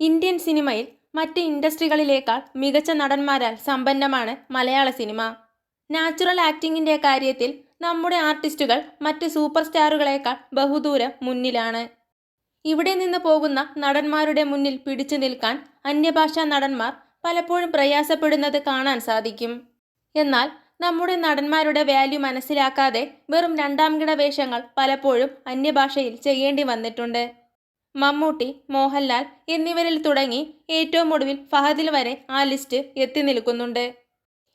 Indian സിനിമയിൽ മറ്റ് ഇൻഡസ്ട്രികളിലേക്കാൾ മികച്ച നടന്മാരാൽ സമ്പന്നമാണ് മലയാള സിനിമ. നാച്ചുറൽ ആക്ടിങ്ങിന്റെ കാര്യത്തിൽ നമ്മുടെ ആർട്ടിസ്റ്റുകൾ മറ്റ് സൂപ്പർ സ്റ്റാറുകളേക്കാൾ ബഹുദൂരം മുന്നിലാണ്. ഇവിടെ നിന്ന് പോകുന്ന നടന്മാരുടെ മുന്നിൽ പിടിച്ചു നിൽക്കാൻ അന്യഭാഷാ നടന്മാർ പലപ്പോഴും പ്രയാസപ്പെടുന്നത് കാണാൻ സാധിക്കും. എന്നാൽ നമ്മുടെ നടന്മാരുടെ വാല്യൂ മനസ്സിലാക്കാതെ വെറും രണ്ടാംകിട വേഷങ്ങൾ പലപ്പോഴും അന്യഭാഷയിൽ ചെയ്യേണ്ടി വന്നിട്ടുണ്ട്. മമ്മൂട്ടി മോഹൻലാൽ എന്നിവരിൽ തുടങ്ങി ഏറ്റവും ഒടുവിൽ ഫഹദിൽ വരെ ആ ലിസ്റ്റ് എത്തി നിൽക്കുന്നുണ്ട്.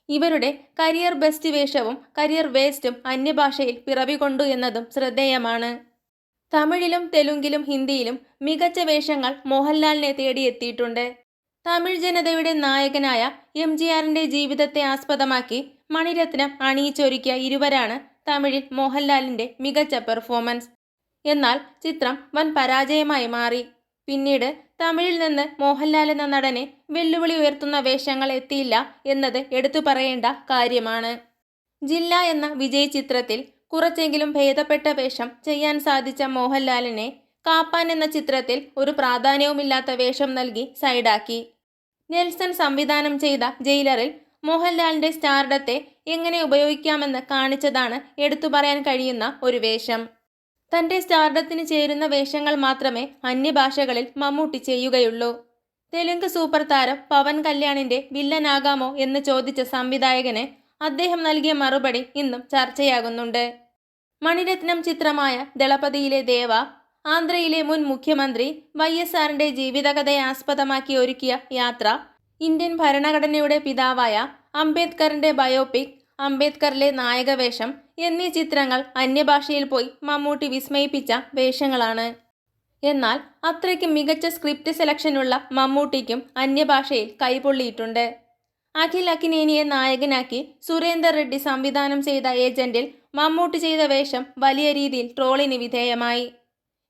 ഇവരുടെ കരിയർ ബെസ്റ്റ് വേഷവും കരിയർ വേസ്റ്റും അന്യഭാഷയിൽ പിറവികൊണ്ടു എന്നതും ശ്രദ്ധേയമാണ്. തമിഴിലും തെലുങ്കിലും ഹിന്ദിയിലും മികച്ച വേഷങ്ങൾ മോഹൻലാലിനെ തേടിയെത്തിയിട്ടുണ്ട്. തമിഴ് ജനതയുടെ നായകനായ എം ജി ആറിന്റെ ജീവിതത്തെ ആസ്പദമാക്കി മണിരത്നം അണിയിച്ചൊരുക്കിയ ഇരുവരാണ് തമിഴിൽ മോഹൻലാലിന്റെ മികച്ച പെർഫോമൻസ്. എന്നാൽ ചിത്രം വൻ പരാജയമായി മാറി. പിന്നീട് തമിഴിൽ നിന്ന് മോഹൻലാൽ എന്ന നടനെ വെല്ലുവിളി ഉയർത്തുന്ന വേഷങ്ങൾ എത്തിയില്ല എന്നത് എടുത്തു പറയേണ്ട കാര്യമാണ്. ജില്ല എന്ന വിജയ് ചിത്രത്തിൽ കുറച്ചെങ്കിലും ഭേദപ്പെട്ട വേഷം ചെയ്യാൻ സാധിച്ച മോഹൻലാലിനെ കാപ്പാൻ എന്ന ചിത്രത്തിൽ ഒരു പ്രാധാന്യവുമില്ലാത്ത വേഷം നൽകി സൈഡാക്കി. നെൽസൺ സംവിധാനം ചെയ്ത ജയിലറിൽ മോഹൻലാലിന്റെ സ്റ്റാർഡത്തെ എങ്ങനെ ഉപയോഗിക്കാമെന്ന് കാണിച്ചതാണ് എടുത്തു പറയാൻ കഴിയുന്ന ഒരു വേഷം. തന്റെ സ്റ്റാർഡത്തിന് ചേരുന്ന വേഷങ്ങൾ മാത്രമേ അന്യഭാഷകളിൽ മമ്മൂട്ടി ചെയ്യുകയുള്ളൂ. തെലുങ്ക് സൂപ്പർ താരം പവൻ കല്യാണിന്റെ വില്ലനാകാമോ എന്ന് ചോദിച്ച സംവിധായകന് അദ്ദേഹം നൽകിയ മറുപടി ഇന്നും ചർച്ചയാകുന്നുണ്ട്. മണിരത്നം ചിത്രമായ ദളപതിയിലെ ദേവ ആന്ധ്രയിലെ മുൻ മുഖ്യമന്ത്രി വൈ എസ് ആറിന്റെ ജീവിതകഥയെ ആസ്പദമാക്കി ഒരുക്കിയ യാത്ര ഇന്ത്യൻ ഭരണഘടനയുടെ പിതാവായ അംബേദ്കറിന്റെ ബയോപിക് അംബേദ്കറിലെ നായകവേഷം എന്നീ ചിത്രങ്ങൾ അന്യഭാഷയിൽ പോയി മമ്മൂട്ടി വിസ്മയിപ്പിച്ച വേഷങ്ങളാണ്. എന്നാൽ അത്രയ്ക്ക് മികച്ച സ്ക്രിപ്റ്റ് സെലക്ഷനുള്ള മമ്മൂട്ടിക്കും അന്യഭാഷയിൽ കൈപൊള്ളിയിട്ടുണ്ട്. അഖിൽ അഖിനേനിയെ നായകനാക്കി സുരേന്ദർ റെഡ്ഡി സംവിധാനം ചെയ്ത ഏജന്റിൽ മമ്മൂട്ടി ചെയ്ത വേഷം വലിയ രീതിയിൽ ട്രോളിന് വിധേയമായി.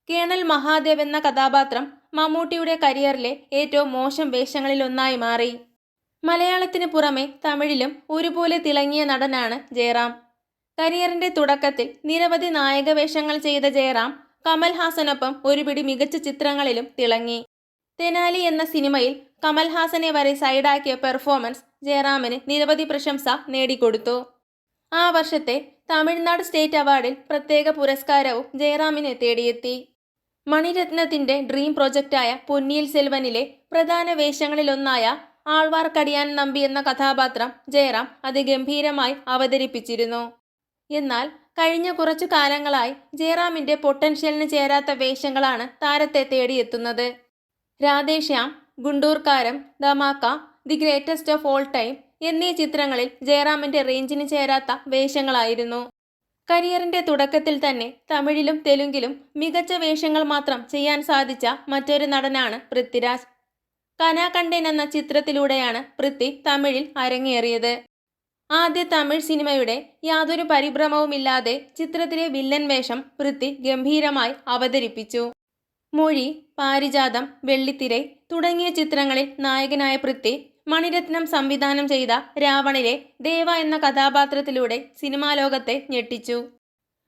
കേണൽ മഹാദേവ് എന്ന കഥാപാത്രം മമ്മൂട്ടിയുടെ കരിയറിലെ ഏറ്റവും മോശം വേഷങ്ങളിലൊന്നായി മാറി. മലയാളത്തിന് പുറമെ തമിഴിലും ഒരുപോലെ തിളങ്ങിയ നടനാണ് ജയറാം. കരിയറിന്റെ തുടക്കത്തിൽ നിരവധി നായകവേഷങ്ങൾ ചെയ്ത ജയറാം കമൽഹാസനൊപ്പം ഒരുപിടി മികച്ച ചിത്രങ്ങളിലും തിളങ്ങി. തെനാലി എന്ന സിനിമയിൽ കമൽഹാസനെ വരെ സൈഡാക്കിയ പെർഫോമൻസ് ജയറാമിന് നിരവധി പ്രശംസ നേടിക്കൊടുത്തു. ആ വർഷത്തെ തമിഴ്നാട് സ്റ്റേറ്റ് അവാർഡിൽ പ്രത്യേക പുരസ്കാരവും ജയറാമിനെ തേടിയെത്തി. മണിരത്നത്തിന്റെ ഡ്രീം പ്രൊജക്റ്റായ പൊന്നിയിൽ സെൽവനിലെ പ്രധാന വേഷങ്ങളിലൊന്നായ ആൾവാർക്കടിയാൻ നമ്പി എന്ന കഥാപാത്രം ജയറാം അതിഗംഭീരമായി അവതരിപ്പിച്ചിരുന്നു. എന്നാൽ കഴിഞ്ഞ കുറച്ചു കാലങ്ങളായി ജയറാമിന്റെ പൊട്ടൻഷ്യലിന് ചേരാത്ത വേഷങ്ങളാണ് താരത്തെ തേടിയെത്തുന്നത്. Radheshyam Gunturkaram Dhamaka the greatest of all time എന്നീ ചിത്രങ്ങളിൽ ജയറാമിന്റെ റേഞ്ചിന് ചേരാത്ത വേഷങ്ങളായിരുന്നു. കരിയറിന്റെ തുടക്കത്തിൽ തന്നെ തമിഴിലും തെലുങ്കിലും മികച്ച വേഷങ്ങൾ മാത്രം ചെയ്യാൻ സാധിച്ച മറ്റൊരു നടനാണ് പൃഥ്വിരാജ്. കനാകണ്ടൻ എന്ന ചിത്രത്തിലൂടെയാണ് പൃഥ്വി തമിഴിൽ അരങ്ങേറിയത്. ആദ്യ തമിഴ് സിനിമയുടെ യാതൊരു പരിഭ്രമവുമില്ലാതെ ചിത്രത്തിലെ വില്ലൻ വേഷം പൃഥ്വി ഗംഭീരമായി അവതരിപ്പിച്ചു. മൊഴി പാരിജാതം വെള്ളിത്തിരൈ തുടങ്ങിയ ചിത്രങ്ങളിൽ നായകനായ പൃഥ്വി മണിരത്നം സംവിധാനം ചെയ്ത രാവണിലെ ദേവ എന്ന കഥാപാത്രത്തിലൂടെ സിനിമാ ലോകത്തെ ഞെട്ടിച്ചു.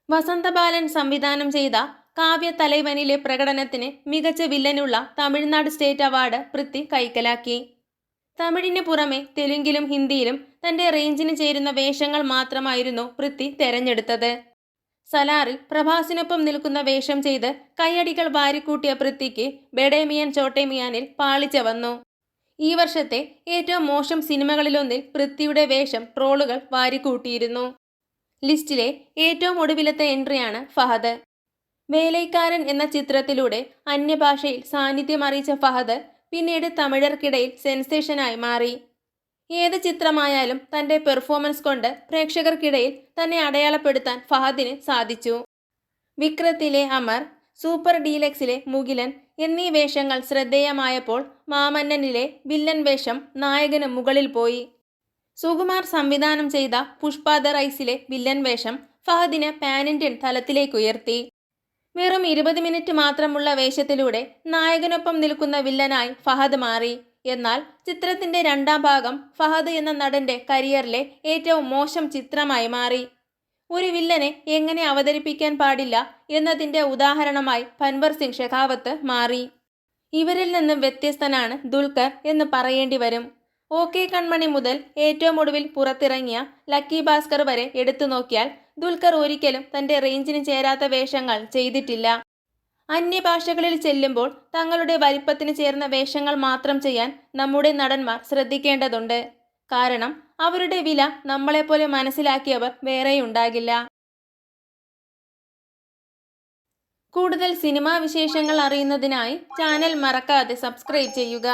വസന്തബാലൻ സംവിധാനം ചെയ്ത കാവ്യ തലൈവനിലെ പ്രകടനത്തിന് മികച്ച വില്ലനുള്ള തമിഴ്നാട് സ്റ്റേറ്റ് അവാർഡ് പൃഥ്വി കൈക്കലാക്കി. തമിഴിന് പുറമെ തെലുങ്കിലും ഹിന്ദിയിലും തന്റെ റേഞ്ചിന് ചേരുന്ന വേഷങ്ങൾ മാത്രമായിരുന്നു പൃഥ്വി തെരഞ്ഞെടുത്തത്. സലാറിൽ പ്രഭാസിനൊപ്പം നിൽക്കുന്ന വേഷം ചെയ്ത് കൈയടികൾ വാരിക്കൂട്ടിയ പൃഥ്വിക്ക് ബെഡേമിയൻ ചോട്ടേമിയാനിൽ പാളിച്ച വന്നു. ഈ വർഷത്തെ ഏറ്റവും മോശം സിനിമകളിലൊന്നിൽ പൃഥ്വിയുടെ വേഷം ട്രോളുകൾ വാരിക്കൂട്ടിയിരുന്നു. ലിസ്റ്റിലെ ഏറ്റവും ഒടുവിലത്തെ എൻട്രിയാണ് ഫഹദ്. വേലൈക്കാരൻ എന്ന ചിത്രത്തിലൂടെ അന്യഭാഷയിൽ സാന്നിധ്യം അറിയിച്ച ഫഹദ് പിന്നീട് തമിഴർക്കിടയിൽ സെൻസേഷനായി മാറി. ഏത് ചിത്രമായാലും തന്റെ പെർഫോമൻസ് കൊണ്ട് പ്രേക്ഷകർക്കിടയിൽ തന്നെ അടയാളപ്പെടുത്താൻ ഫഹദിന് സാധിച്ചു. വിക്രത്തിലെ അമർ സൂപ്പർ ഡീലക്സിലെ മുകിലൻ എന്നീ വേഷങ്ങൾ ശ്രദ്ധേയമായപ്പോൾ മാമന്നനിലെ വില്ലൻ വേഷം നായകന് മുകളിൽ പോയി. സുകുമാർ സംവിധാനം ചെയ്ത പുഷ്പാദ റൈസിലെ വില്ലൻ വേഷം ഫഹദിനെ പാൻ ഇന്ത്യൻ തലത്തിലേക്കുയർത്തി വെറും ഇരുപത് മിനിറ്റ് മാത്രമുള്ള വേഷത്തിലൂടെ നായകനൊപ്പം നിൽക്കുന്ന വില്ലനായി ഫഹദ് മാറി. എന്നാൽ ചിത്രത്തിന്റെ രണ്ടാം ഭാഗം ഫഹദ് എന്ന നടന്റെ കരിയറിലെ ഏറ്റവും മോശം ചിത്രമായി മാറി. ഒരു വില്ലനെ എങ്ങനെ അവതരിപ്പിക്കാൻ പാടില്ല എന്നതിന്റെ ഉദാഹരണമായി പൻവർ സിംഗ് ഷെഖാവത്ത് മാറി. ഇവരിൽ നിന്നും വ്യത്യസ്തനാണ് ദുൽഖർ എന്ന് പറയേണ്ടി വരും. ഓക്കെ കൺമണി മുതൽ ഏറ്റവും ഒടുവിൽ പുറത്തിറങ്ങിയ ലക്കി ഭാസ്കർ വരെ എടുത്തു നോക്കിയാൽ ദുൽഖർ ഒരിക്കലും തന്റെ റേഞ്ചിന് ചേരാത്ത വേഷങ്ങൾ ചെയ്തിട്ടില്ല. അന്യഭാഷകളിൽ ചെല്ലുമ്പോൾ തങ്ങളുടെ വലിപ്പത്തിന് ചേർന്ന വേഷങ്ങൾ മാത്രം ചെയ്യാൻ നമ്മുടെ നടന്മാർ ശ്രദ്ധിക്കേണ്ടതുണ്ട്. കാരണം അവരുടെ വില നമ്മളെപ്പോലെ മനസ്സിലാക്കിയവർ വേറെയുണ്ടാകില്ല. കൂടുതൽ സിനിമാ വിശേഷങ്ങൾ അറിയുന്നതിനായി ചാനൽ മറക്കാതെ സബ്സ്ക്രൈബ് ചെയ്യുക.